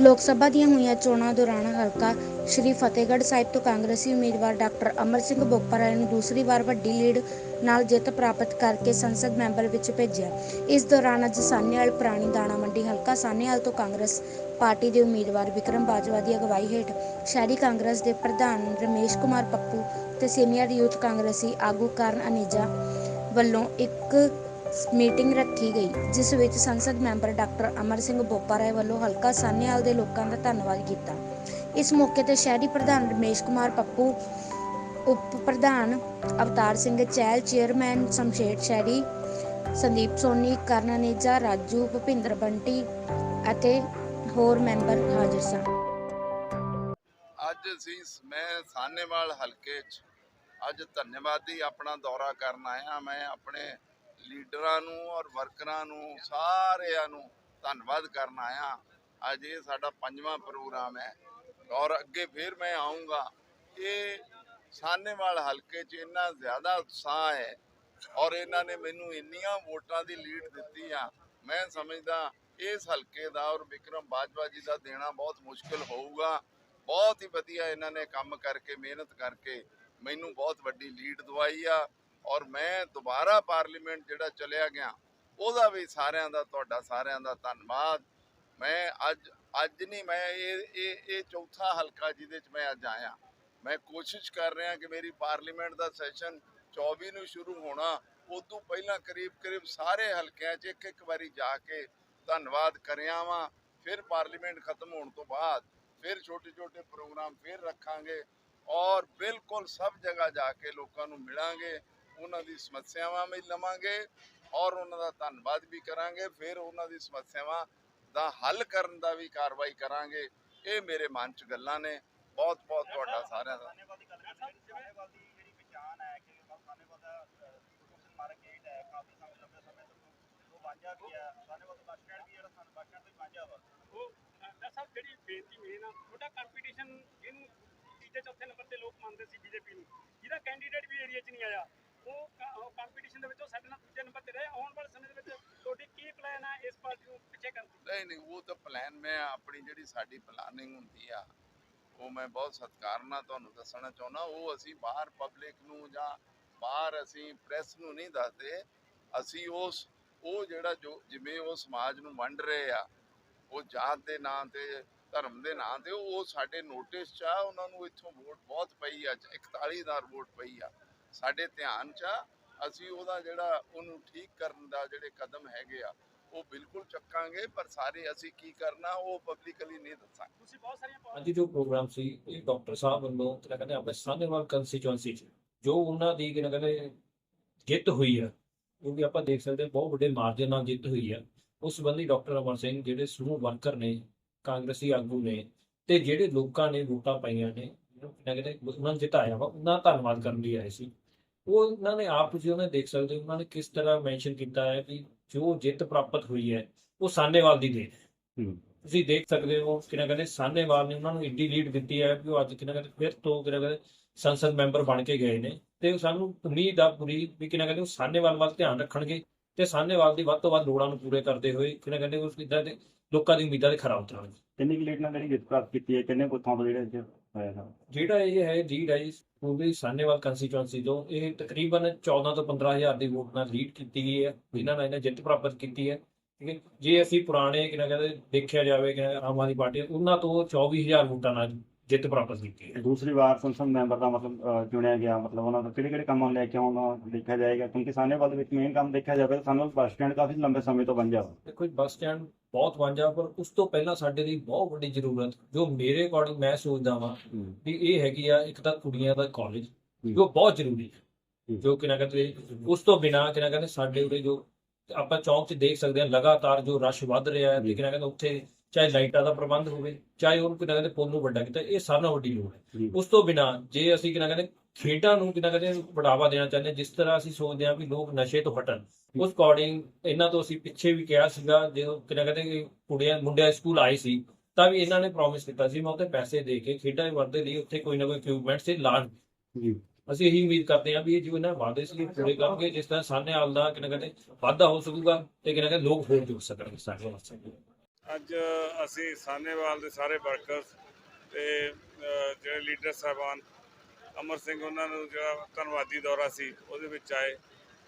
ਲੋਕ ਸਭਾ ਦੀਆਂ ਹੋਈਆਂ ਚੋਣਾਂ ਦੌਰਾਨ ਹਲਕਾ ਸ਼੍ਰੀ ਫਤਿਹਗੜ੍ਹ ਸਾਹਿਬ ਤੋਂ ਕਾਂਗਰਸੀ ਉਮੀਦਵਾਰ ਡਾਕਟਰ ਅਮਰ ਸਿੰਘ ਬੋਪਰਾ ਨੂੰ ਦੂਸਰੀ ਵਾਰ ਵੱਡੀ ਲੀਡ ਨਾਲ ਜਿੱਤ ਪ੍ਰਾਪਤ ਕਰਕੇ ਸੰਸਦ ਮੈਂਬਰ ਵਿੱਚ ਭੇਜਿਆ। ਇਸ ਦੌਰਾਨ ਅੱਜ ਸਾਨੇਵਾਲ ਪੁਰਾਣੀ ਦਾਣਾ ਮੰਡੀ, ਹਲਕਾ ਸਾਨੇਵਾਲ ਤੋਂ ਕਾਂਗਰਸ ਪਾਰਟੀ ਦੇ ਉਮੀਦਵਾਰ ਵਿਕਰਮ ਬਾਜਵਾ ਦੀ ਅਗਵਾਈ ਹੇਠ ਸ਼ਹਿਰੀ ਕਾਂਗਰਸ ਦੇ ਪ੍ਰਧਾਨ ਰਮੇਸ਼ ਕੁਮਾਰ ਪੱਪੂ ਤੇ ਸੀਨੀਅਰ ਯੂਥ ਕਾਂਗਰਸੀ ਆਗੂ ਕਰਨ ਅਨੇਜਾ ਵੱਲੋਂ ਇੱਕ ਮੀਟਿੰਗ ਰੱਖੀ ਗਈ, ਜਿਸ ਵਿੱਚ ਸੰਸਦ ਮੈਂਬਰ ਡਾਕਟਰ ਅਮਰ ਸਿੰਘ ਬੋਪਾਰਾਏ ਵੱਲੋਂ ਹਲਕਾ ਸਾਨੇਵਾਲ ਦੇ ਲੋਕਾਂ ਦਾ ਧੰਨਵਾਦ ਕੀਤਾ। ਇਸ ਮੌਕੇ ਤੇ ਸ਼ਹਿਰੀ ਪ੍ਰਧਾਨ ਰਮੇਸ਼ ਕੁਮਾਰ ਪੱਪੂ, ਉਪ ਪ੍ਰਧਾਨ ਅਵਤਾਰ ਸਿੰਘ ਚਹਿਲ, ਚੇਅਰਮੈਨ ਸ਼ਮਸ਼ੇਰ ਸ਼ਹਿਰੀ, ਸੰਦੀਪ ਸੋਨੀ ਕਰਨ ਰਾਜੂ, ਭੁਪਿੰਦਰ ਬੰਟੀ ਅਤੇ ਹੋਰ ਮੈਂਬਰ ਹਾਜ਼ਰ ਸਨ। ਅੱਜ ਅਸੀਂ ਮੈਂ ਸਾਨੇਵਾਲ ਹਲਕੇ 'ਚ ਅੱਜ ਧੰਨਵਾਦੀ ਆਪਣਾ ਦੌਰਾ ਕਰਨ ਆਇਆ। ਮੈਂ ਆਪਣੇ ਲੀਡਰਾਂ ਨੂੰ ਔਰ ਵਰਕਰਾਂ ਨੂੰ, ਸਾਰਿਆਂ ਨੂੰ ਧੰਨਵਾਦ ਕਰਨ ਆਇਆ। ਅੱਜ ਇਹ ਸਾਡਾ ਪੰਜਵਾਂ ਪ੍ਰੋਗਰਾਮ ਹੈ ਔਰ ਅੱਗੇ ਫਿਰ ਮੈਂ ਆਉਂਗਾ ਇਹ ਸਾਨੇਵਾਲ ਹਲਕੇ 'ਚ ਇੰਨਾ ਜ਼ਿਆਦਾ ਉਤਸ਼ਾਹ ਹੈ ਔਰ ਇਹਨਾਂ ਨੇ ਮੈਨੂੰ ਇੰਨੀਆਂ ਵੋਟਾਂ ਦੀ ਲੀਡ ਦਿੱਤੀ ਆ। ਮੈਂ ਸਮਝਦਾ ਇਸ ਹਲਕੇ ਦਾ ਔਰ ਵਿਕਰਮ ਬਾਜਵਾ ਜੀ ਦਾ ਦੇਣਾ ਬਹੁਤ ਮੁਸ਼ਕਲ ਹੋਊਗਾ। ਬਹੁਤ ਹੀ ਵਧੀਆ ਇਹਨਾਂ ਨੇ ਕੰਮ ਕਰਕੇ, ਮਿਹਨਤ ਕਰਕੇ ਮੈਨੂੰ ਬਹੁਤ ਵੱਡੀ ਲੀਡ ਦਵਾਈ ਆ। ਔਰ ਮੈਂ ਦੁਬਾਰਾ ਪਾਰਲੀਮੈਂਟ ਜਿਹੜਾ ਚਲਿਆ ਗਿਆ, ਉਹਦਾ ਵੀ ਸਾਰਿਆਂ ਦਾ, ਤੁਹਾਡਾ ਸਾਰਿਆਂ ਦਾ ਧੰਨਵਾਦ। ਮੈਂ ਅੱਜ ਅੱਜ ਨਹੀਂ, ਮੈਂ ਇਹ ਇਹ ਇਹ ਚੌਥਾ ਹਲਕਾ ਜਿਹਦੇ 'ਚ ਮੈਂ ਅੱਜ ਆਇਆ। ਮੈਂ ਕੋਸ਼ਿਸ਼ ਕਰ ਰਿਹਾ ਕਿ ਮੇਰੀ ਪਾਰਲੀਮੈਂਟ ਦਾ ਸੈਸ਼ਨ 24 ਨੂੰ ਸ਼ੁਰੂ ਹੋਣਾ। ਉਦੋਂ ਪਹਿਲਾਂ ਕਰੀਬ ਕਰੀਬ ਸਾਰੇ ਹਲਕਿਆਂ 'ਚ ਇੱਕ ਇੱਕ ਵਾਰੀ ਜਾ ਕੇ ਧੰਨਵਾਦ ਕਰਿਆ ਵਾਂ। ਫਿਰ ਪਾਰਲੀਮੈਂਟ ਖਤਮ ਹੋਣ ਤੋਂ ਬਾਅਦ ਫਿਰ ਛੋਟੇ ਛੋਟੇ ਪ੍ਰੋਗਰਾਮ ਫਿਰ ਰੱਖਾਂਗੇ ਔਰ ਬਿਲਕੁਲ ਸਭ ਜਗ੍ਹਾ ਜਾ ਕੇ ਲੋਕਾਂ ਨੂੰ ਮਿਲਾਂਗੇ। ਉਹਨਾਂ ਦੀ ਸਮੱਸਿਆਵਾਂ ਵੀ ਲਵਾਂਗੇ ਔਰ ਉਹਨਾਂ ਦਾ ਧੰਨਵਾਦ ਵੀ ਕਰਾਂਗੇ। ਫਿਰ ਉਹਨਾਂ ਦੀ ਸਮੱਸਿਆਵਾਂ ਦਾ ਹੱਲ ਕਰਨ ਦਾ ਵੀ ਕਾਰਵਾਈ ਕਰਾਂਗੇ। ਇਹ ਮੇਰੇ ਮਨ 'ਚ ਗੱਲਾਂ ਨੇ। ਬਹੁਤ ਬਹੁਤ ਤੁਹਾਡਾ ਸਾਰਿਆਂ ਦਾ। ਜਿਹੜੀ ਬੇਨਤੀ ਮੇਨ ਆ ਤੁਹਾਡਾ ਕੰਪੀਟੀਸ਼ਨ ਜਿਹਨੂੰ ਤੀਜੇ, ਚੌਥੇ ਨੰਬਰ ਤੇ ਲੋਕ ਮੰਨਦੇ ਸੀ ਬੀਜੇਪੀ ਨੂੰ, ਜਿਹਦਾ ਕੈਂਡੀਡੇਟ ਵੀ ਏਰੀਆ 'ਚ ਨਹੀਂ ਆਇਆ। ਉਹ ਕੰਪੀਟੀਸ਼ਨ ਦੇ ਵਿੱਚ ਸਾਡੇ ਨਾਲ ਦੂਜੇ ਨੰਬਰ ਤੇ ਰਹੇ। ਆਉਣ ਵਾਲੇ ਸਮੇਂ ਦੇ ਵਿੱਚ ਤੁਹਾਡੀ ਕੀ ਪਲਾਨ ਆ ਇਸ ਪਾਰਟੀ ਨੂੰ ਪਿੱਛੇ ਕਰਨ ਦੀ? ਨਹੀਂ ਨਹੀਂ, ਉਹ ਤਾਂ ਪਲਾਨ ਮੈਂ ਆਪਣੀ ਜਿਹੜੀ ਸਾਡੀ ਪਲਾਨਿੰਗ ਹੁੰਦੀ ਆ, ਉਹ ਮੈਂ ਬਹੁਤ ਸਤਿਕਾਰ ਨਾਲ ਤੁਹਾਨੂੰ ਦੱਸਣਾ ਚਾਹੁੰਦਾ। ਉਹ ਅਸੀਂ ਬਾਹਰ ਪਬਲਿਕ ਨੂੰ ਜਾਂ ਬਾਹਰ ਅਸੀਂ ਪ੍ਰੈਸ ਨੂੰ ਨਹੀਂ ਦੱਸਦੇ। ਅਸੀਂ ਉਸ, ਉਹ ਜਿਹੜਾ ਜੋ, ਜਿਵੇਂ ਉਹ ਸਮਾਜ ਨੂੰ ਵੰਡ ਰਹੇ ਆ, ਉਹ ਜਾਤ ਦੇ ਨਾਂ ਤੇ, ਧਰਮ ਦੇ ਨਾਂ ਤੇ, ਉਹ ਸਾਡੇ ਨੋਟਿਸ 'ਚ ਆ। ਉਹਨਾਂ ਨੂੰ ਇੱਥੋਂ ਵੋਟ ਬਹੁਤ ਪਈ ਆ 41000 ਵੋਟ ਪਈ ਆ। ਸਾਡੇ ਧਿਆਨ 'ਚ ਆ ਅਸੀਂ ਉਹਦਾ ਜਿਹੜਾ ਉਹਨੂੰ ਠੀਕ ਕਰਨ ਦਾ ਜਿਹੜੇ ਕਦਮ ਹੈਗੇ ਆ ਉਹ ਬਿਲਕੁਲ ਚੱਕਾਂਗੇ ਪਰ ਸਾਰੇ ਅਸੀਂ ਕੀ ਕਰਨਾ ਉਹ ਪਬਲਿਕਲੀ ਨਹੀਂ ਦੱਸਾਂਗੇ। ਤੁਸੀਂ ਬਹੁਤ ਸਾਰੀਆਂ ਅੱਜ ਜੋ ਪ੍ਰੋਗਰਾਮ ਸੀ ਇਹ ਡਾਕਟਰ ਸਾਹਿਬ ਵੱਲੋਂ ਕਿਹੜਾ ਕਹਿੰਦੇ ਆਪਣੇ ਸਾਨੇਵਾਲ ਕੰਸਟੀਚੁਐਂਸੀ ਚ ਜੋ ਉਹਨਾਂ ਦੀ ਕਿਹੜਾ ਕਹਿੰਦੇ ਜਿੱਤ ਹੋਈ ਆ ਉਹ ਵੀ ਆਪਾਂ ਦੇਖ ਸਕਦੇ ਬਹੁਤ ਵੱਡੇ ਮਾਰਜਨ ਨਾਲ ਜਿੱਤ ਹੋਈ ਆ। ਉਸ ਸੰਬੰਧੀ ਡਾਕਟਰ ਅਮਰ ਸਿੰਘ ਜਿਹੜੇ ਸਮੂਹ ਵਰਕਰ ਨੇ ਕਾਂਗਰਸੀ ਆਗੂ ਨੇ ਤੇ ਜਿਹੜੇ ਲੋਕਾਂ ਨੇ ਵੋਟਾਂ ਪਾਈਆਂ ਨੇ ਜਿਹਨੂੰ ਕਿਹੜਾ ਕਹਿੰਦੇ ਉਹਨਾਂ ਨੂੰ ਜਿਤਾਇਆ ਵਾ ਉਹਨਾਂ ਦਾ ਧੰਨਵਾਦ ਕਰਨ ਲਈ ਆਏ ਸੀ। ਉਹ ਉਹਨਾਂ ਨੇ ਆਪ ਤੁਸੀਂ ਉਹਨੇ ਦੇਖ ਸਕਦੇ ਹੋ ਉਹਨਾਂ ਨੇ ਕਿਸ ਤਰ੍ਹਾਂ ਮੈਂਸ਼ਨ ਕੀਤਾ ਹੈ ਕਿ ਜੋ ਜਿੱਤ ਪ੍ਰਾਪਤ ਹੋਈ ਹੈ ਉਹ ਸਾਨੇਵਾਲ ਦੀ ਦੇਣ। ਹੈ। ਤੁਸੀਂ ਦੇਖ ਸਕਦੇ ਹੋ ਕਿਹਨਾਂ ਕਹਿੰਦੇ ਸਾਹਨੇਵਾਲ ਨੇ ਉਹਨਾਂ ਨੂੰ ਇੰਡੀ ਲੀਡ ਦਿੱਤੀ ਹੈ ਕਿ ਉਹ ਅੱਜ ਕਿਹਨਾਂ ਕਹਿੰਦੇ ਫਿਰ ਤੋਂ ਕਿਹਨਾਂ ਕਹਿੰਦੇ ਸੰਸਦ ਮੈਂਬਰ ਬਣ ਕੇ ਗਏ ਨੇ ਤੇ ਸਾਨੂੰ ਉਮੀਦ ਆ ਪੂਰੀ ਵੀ ਕਿਹਨਾਂ ਕਹਿੰਦੇ ਉਹ ਸਾਹਨੇਵਾਲ ਵੱਲ ਧਿਆਨ ਰੱਖਣਗੇ ਤੇ ਸਾਹਨੇਵਾਲ ਦੀ ਵੱਧ ਤੋਂ ਵੱਧ ਲੋੜਾਂ ਨੂੰ ਪੂਰੇ ਕਰਦੇ ਹੋਏ ਕਿਹਨਾਂ ਕਹਿੰਦੇ ਉਸ ਇਦਾਂ ਦੇ ਲੋਕਾਂ ਦੀ ਉਮੀਦਾਂ ਦੇ ਖਰਾ ਉਤਰਨਗੇ ਕਿੰਨੀ ਕੁ ਲੇਟ ਨਾਲ ਜਿਹੜੀ ਜਿੱਤ ਪ੍ਰਾਪਤ ਕੀਤੀ ਹੈ ਕਿੰਨੇ ਕੁ ਥਾਂ ਤੋਂ ਜਿਹੜੇ ਜਿਹੜਾ ਇਹ ਹੈ ਲੀਡ ਹੈ ਇਸ ਪੂਰੀ ਸਾਹਨੇਵਾਲ ਕੰਸਟੀਚੁਐਂਸੀ ਤੋਂ। ਇਹ ਤਕਰੀਬਨ 14 ਤੋਂ 15000 ਦੀ ਵੋਟ ਨਾਲ ਲੀਡ ਕੀਤੀ ਗਈ ਹੈ। ਜਿਨ੍ਹਾਂ ਨਾਲ ਇਹਨੇ ਜਿੱਤ ਪ੍ਰਾਪਤ ਕੀਤੀ ਹੈ। ਠੀਕ ਹੈ ਜੇ। ਅਸੀਂ ਪੁਰਾਣੇ ਕਿਹਨਾਂ ਕਹਿੰਦੇ ਦੇਖਿਆ ਜਾਵੇ ਕਿ ਆਮ ਆਦਮੀ ਪਾਰਟੀ, ਉਹਨਾਂ ਤੋਂ 24000 ਵੋਟਾਂ ਨਾਲ ਜਿੱਤ ਪ੍ਰਾਪਤ ਕੀਤੀ ਹੈ। ਦੂਸਰੀ ਵਾਰ ਸੰਸਦ ਮੈਂਬਰ ਦਾ ਮਤਲਬ ਚੁਣਿਆ ਗਿਆ ਮਤਲਬ ਉਹਨਾਂ ਦਾ ਕਿਹੜੇ ਕਿਹੜੇ ਕੰਮਾਂ ਨੂੰ ਲੈ ਕੇ ਆਉਣਾ ਦੇਖਿਆ ਜਾਏਗਾ ਕਿਉਂਕਿ ਸਾਨੇਵਾਲ ਵਿੱਚ ਮੇਨ ਕੰਮ ਦੇਖਿਆ ਜਾਵੇ ਤਾਂ ਸਾਨੂੰ ਬੱਸ ਸਟੈਂਡ ਕਾਫੀ ਲੰਬੇ ਸਮੇਂ ਤੋਂ ਬੰਜਿਆ ਵਾ। ਦੇਖੋ ਜੀ, ਬੱਸ ਸਟੈਂਡ ਬਹੁਤ ਵਾਂਝਾ ਪਰ ਉਸ ਤੋਂ ਪਹਿਲਾਂ ਸਾਡੇ ਲਈ ਬਹੁਤ ਵੱਡੀ ਜ਼ਰੂਰਤ ਜੋ ਮੇਰੇ ਅਕੋਰਡਿੰਗ ਮੈਂ ਸੋਚਦਾ ਵਾਂ ਵੀ ਇਹ ਹੈਗੀ ਆ ਇੱਕ ਤਾਂ ਕੁੜੀਆਂ ਦਾ ਕਾਲਜ ਜੋ ਬਹੁਤ ਜ਼ਰੂਰੀ ਹੈ। ਜੋ ਕਿ ਨਾ ਕਹਿੰਦੇ ਉਸ ਤੋਂ ਬਿਨਾ ਕਿ ਨਾ ਕਹਿੰਦੇ ਸਾਡੇ ਉਰੇ ਜੋ ਆਪਾਂ ਚੌਂਕ 'ਚ ਦੇਖ ਸਕਦੇ ਹਾਂ ਲਗਾਤਾਰ ਜੋ ਰਸ਼ ਵੱਧ ਰਿਹਾ ਹੈ ਤੇ ਕਿ ਨਾ ਕਹਿੰਦੇ ਉੱਥੇ ਚਾਹੇ ਲਾਈਟਾਂ ਦਾ ਪ੍ਰਬੰਧ ਹੋਵੇ ਚਾਹੇ ਉਹਨੂੰ ਕਿ ਨਾ ਕਹਿੰਦੇ ਪੁੱਲ ਨੂੰ ਵੱਡਾ ਕੀਤਾ ਇਹ ਸਾਰਿਆਂ ਨਾਲੋਂ ਵੱਡੀ ਲੋੜ ਹੈ। ਉਸ ਤੋਂ ਬਿਨਾ ਜੇ ਅਸੀਂ ਕਿ ਨਾ ਕਹਿੰਦੇ ਖੇਡਾਂ ਨੂੰ ਕਿ ਨਾ ਕਹਿੰਦੇ ਬੜਾਵਾ ਦੇਣਾ ਚਾਹੁੰਦੇ ਜਿਸ ਤਰ੍ਹਾਂ ਅਸੀਂ ਸੋਚਦੇ ਹਾਂ ਵੀ ਲੋਕ ਨਸ਼ੇ ਤੋਂ ਹਟਣ ਉਸ ਅਕੋਰਡਿੰਗ ਇਹਨਾਂ ਤੋਂ ਅਸੀਂ ਪਿੱਛੇ ਵੀ ਕਿਹਾ ਸੀਗਾ ਜਦੋਂ ਕਿ ਨਾ ਕਹਿੰਦੇ ਕੁੜੀਆਂ ਮੁੰਡਿਆਂ ਦੇ ਸਕੂਲ ਆਏ ਸੀ ਤਾਂ ਵੀ ਇਹਨਾਂ ਨੇ ਪ੍ਰੋਮਿਸ ਕੀਤਾ ਸੀ ਮੈਂ ਉੱਥੇ ਪੈਸੇ ਦੇ ਕੇ ਖੇਡਾਂ ਦੇ ਵਰਦੇ ਲਈ ਉੱਥੇ ਕੋਈ ਨਾ ਕੋਈ ਇਕਵਿਪਮੈਂਟ ਸੇ ਲਾਣ। ਜੀ। ਅਸੀਂ ਇਹੀ ਉਮੀਦ ਕਰਦੇ ਹਾਂ ਵੀ ਇਹ ਜੋ ਇਹਨਾਂ ਵਾਅਦੇ ਸੀ ਪੂਰੇ ਕਰਨਗੇ ਜਿਸ ਤਰ੍ਹਾਂ ਸਾਹਨੇ ਹਾਲ ਦਾ ਕਿਨਾ ਕਹਿੰਦੇ ਵਾਧਾ ਹੋ ਸਕੂਗਾ ਤੇ ਕਿਨਾ ਕਹਿੰਦੇ ਲੋਕ ਹੋਰ ਜੁੜ ਸਕਣਗੇ ਸਾਡੇ ਵਾਸਤੇ। ਅੱਜ ਅਸੀਂ ਸਾਨੇਵਾਲ ਦੇ ਸਾਰੇ ਵਰਕਰਸ ਤੇ ਜਿਹੜੇ ਲੀਡਰ ਸਾਹਿਬਾਨ ਅਮਰ ਸਿੰਘ ਉਹਨਾਂ ਨੂੰ ਜਿਹੜਾ ਧੰਨਵਾਦੀ ਦੌਰਾ ਸੀ ਉਹਦੇ ਵਿੱਚ ਆਏ।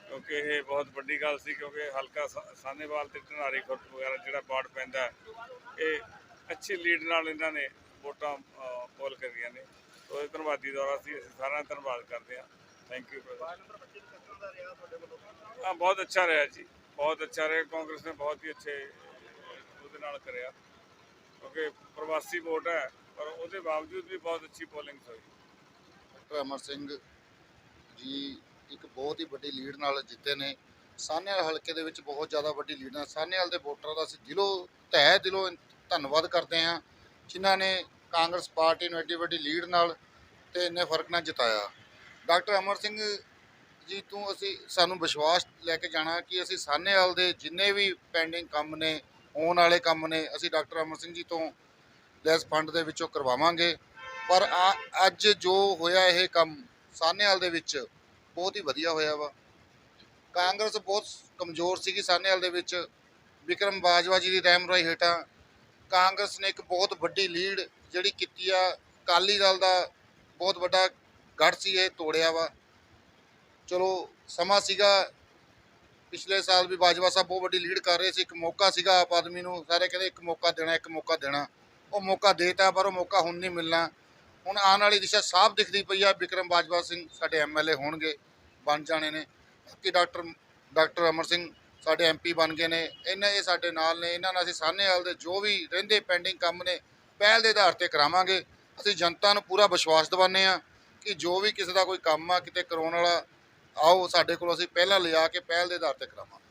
ਕਿਉਂਕਿ ਇਹ ਬਹੁਤ ਵੱਡੀ ਗੱਲ ਸੀ ਕਿਉਂਕਿ ਹਲਕਾ ਸਾਨੇਵਾਲ ਤੇ ਢਨਾਰੀ ਖੁਰਦ ਵਗੈਰਾ ਜਿਹੜਾ ਬਾੜ ਪੈਂਦਾ ਇਹ ਅੱਛੀ ਲੀਡ ਨਾਲ ਇਹਨਾਂ ਨੇ ਵੋਟਾਂ ਪੋਲ ਕਰੀਆਂ ਨੇ। ਇਹ ਧੰਨਵਾਦੀ ਦੌਰਾ ਸੀ ਅਸੀਂ ਸਾਰਿਆਂ ਦਾ ਧੰਨਵਾਦ ਕਰਦੇ ਹਾਂ। ਥੈਂਕ ਯੂ ਵਾਰਡ ਨੰਬਰ 25 ਕਿਸ ਤਰ੍ਹਾਂ ਦਾ ਰਿਹਾ ਤੁਹਾਡੇ ਵੱਲੋਂ। ਹਾਂ ਬਹੁਤ ਅੱਛਾ ਰਿਹਾ ਜੀ। ਬਹੁਤ ਅੱਛਾ ਰਿਹਾ ਕਾਂਗਰਸ ਨੇ ਬਹੁਤ ਹੀ ਅੱਛੇ ਉਹਦੇ ਨਾਲ ਕਰਿਆ। ਕਿਉਂਕਿ ਪ੍ਰਵਾਸੀ ਵੋਟ ਹੈ, ਪਰ ਉਹਦੇ ਬਾਵਜੂਦ ਵੀ ਬਹੁਤ ਅੱਛੀ ਪੋਲਿੰਗ ਹੋਈ। ਡਾਕਟਰ ਅਮਰ ਸਿੰਘ ਜੀ ਇੱਕ ਬਹੁਤ ਹੀ ਵੱਡੀ ਲੀਡ ਨਾਲ ਜਿੱਤੇ ਨੇ। ਸਾਹਨੇਵਾਲ ਹਲਕੇ ਦੇ ਵਿੱਚ ਬਹੁਤ ਜ਼ਿਆਦਾ ਵੱਡੀ ਲੀਡ ਨਾਲ। ਸਾਹਨੇਵਾਲ ਦੇ ਵੋਟਰਾਂ ਦਾ ਅਸੀਂ ਦਿਲੋਂ, ਤਹਿ ਦਿਲੋਂ ਧੰਨਵਾਦ ਕਰਦੇ ਹਾਂ, ਜਿਨ੍ਹਾਂ ਨੇ ਕਾਂਗਰਸ ਪਾਰਟੀ ਨੂੰ ਐਡੀ ਵੱਡੀ ਲੀਡ ਨਾਲ ਤੇ ਇੰਨੇ ਫ਼ਰਕ ਨਾਲ ਜਿਤਾਇਆ। ਡਾਕਟਰ ਅਮਰ ਸਿੰਘ ਜੀ, ਤੋਂ ਅਸੀਂ, ਸਾਨੂੰ ਵਿਸ਼ਵਾਸ ਲੈ ਕੇ ਜਾਣਾ ਕਿ ਅਸੀਂ ਸਾਹਨੇਵਾਲ ਦੇ ਜਿੰਨੇ ਵੀ ਪੈਂਡਿੰਗ ਕੰਮ ਨੇ ਹੋਣ ਵਾਲੇ ਕੰਮ ਨੇ, ਅਸੀਂ ਡਾਕਟਰ ਅਮਰ ਸਿੰਘ ਜੀ ਤੋਂ ਲੈਸ ਫੰਡ ਦੇ ਵਿੱਚੋਂ ਕਰਵਾਵਾਂਗੇ। ਪਰ ਆ- ਅੱਜ ਜੋ ਹੋਇਆ ਇਹ ਕੰਮ ਸਾਹਨੇਵਾਲ ਦੇ ਵਿੱਚ ਬਹੁਤ ਹੀ ਵਧੀਆ ਹੋਇਆ ਵਾ। ਕਾਂਗਰਸ ਬਹੁਤ ਕਮਜ਼ੋਰ ਸੀਗੀ ਸਾਹਨੇਵਾਲ ਦੇ ਵਿੱਚ। ਵਿਕਰਮ ਬਾਜਵਾ ਜੀ ਦੀ ਰਹਿਨੁਮਾਈ ਹੇਠਾਂ ਕਾਂਗਰਸ ਨੇ ਇੱਕ ਬਹੁਤ ਵੱਡੀ ਲੀਡ ਜਿਹੜੀ ਕੀਤੀ ਆ ਕਾਲੀ ਦਲ ਦਾ ਬਹੁਤ ਵੱਡਾ ਗੜ ਸੀ, ਇਹ ਤੋੜਿਆ ਵਾ। ਚਲੋ, ਸਮਾਂ ਸੀਗਾ ਪਿਛਲੇ ਸਾਲ ਵੀ ਬਾਜਵਾ ਸਾਹਿਬ ਬਹੁਤ ਵੱਡੀ ਲੀਡ ਕਰ ਰਹੇ ਸੀ, ਇੱਕ ਮੌਕਾ ਸੀਗਾ ਆਪ ਆਦਮੀ ਨੂੰ, ਸਾਰੇ ਕਹਿੰਦੇ ਇੱਕ ਮੌਕਾ ਦੇਣਾ, ਇੱਕ ਮੌਕਾ ਦੇਣਾ। ਉਹ ਮੌਕਾ ਦੇਤਾ, ਪਰ ਉਹ ਮੌਕਾ ਹੁਣ ਨਹੀਂ ਮਿਲਣਾ। ਹੁਣ ਆਉਣ ਵਾਲੀ ਦਿਸ਼ਾ ਸਾਫ਼ ਦਿਖਦੀ ਪਈ ਆ, ਵਿਕਰਮ ਬਾਜਵਾ ਸਿੰਘ ਸਾਡੇ ਐਮਐਲਏ ਹੋਣਗੇ, ਬਣ ਜਾਣੇ ਨੇ। ਬਾਕੀ ਡਾਕਟਰ ਡਾਕਟਰ ਅਮਰ ਸਿੰਘ ਸਾਡੇ ਐਮਪੀ ਬਣ ਗਏ ਨੇ। ਇਹਨਾਂ ਇਹ ਸਾਡੇ ਨਾਲ ਨੇ, ਇਹਨਾਂ ਨਾਲ ਅਸੀਂ ਸਾਹਨੇਵਾਲ ਦੇ ਜੋ ਵੀ ਰਹਿੰਦੇ ਪੈਂਡਿੰਗ ਕੰਮ ਨੇ, ਪਹਿਲ ਦੇ ਆਧਾਰ ਤੇ ਕਰਾਵਾਂਗੇ। ਅਸੀਂ ਜਨਤਾ ਨੂੰ ਪੂਰਾ ਵਿਸ਼ਵਾਸ ਦਿਵਾਉਂਦੇ ਆ ਕਿ ਜੋ ਵੀ ਕਿਸੇ ਦਾ ਕੋਈ ਕੰਮ ਆ, ਕਿਤੇ ਕਰਾਉਣ ਵਾਲਾ ਆਓ ਸਾਡੇ ਕੋਲ ਅਸੀਂ ਪਹਿਲਾਂ ਲਿਆ ਕੇ ਪਹਿਲ ਦੇ ਆਧਾਰ ਤੇ ਕਰਾਵਾਂਗੇ।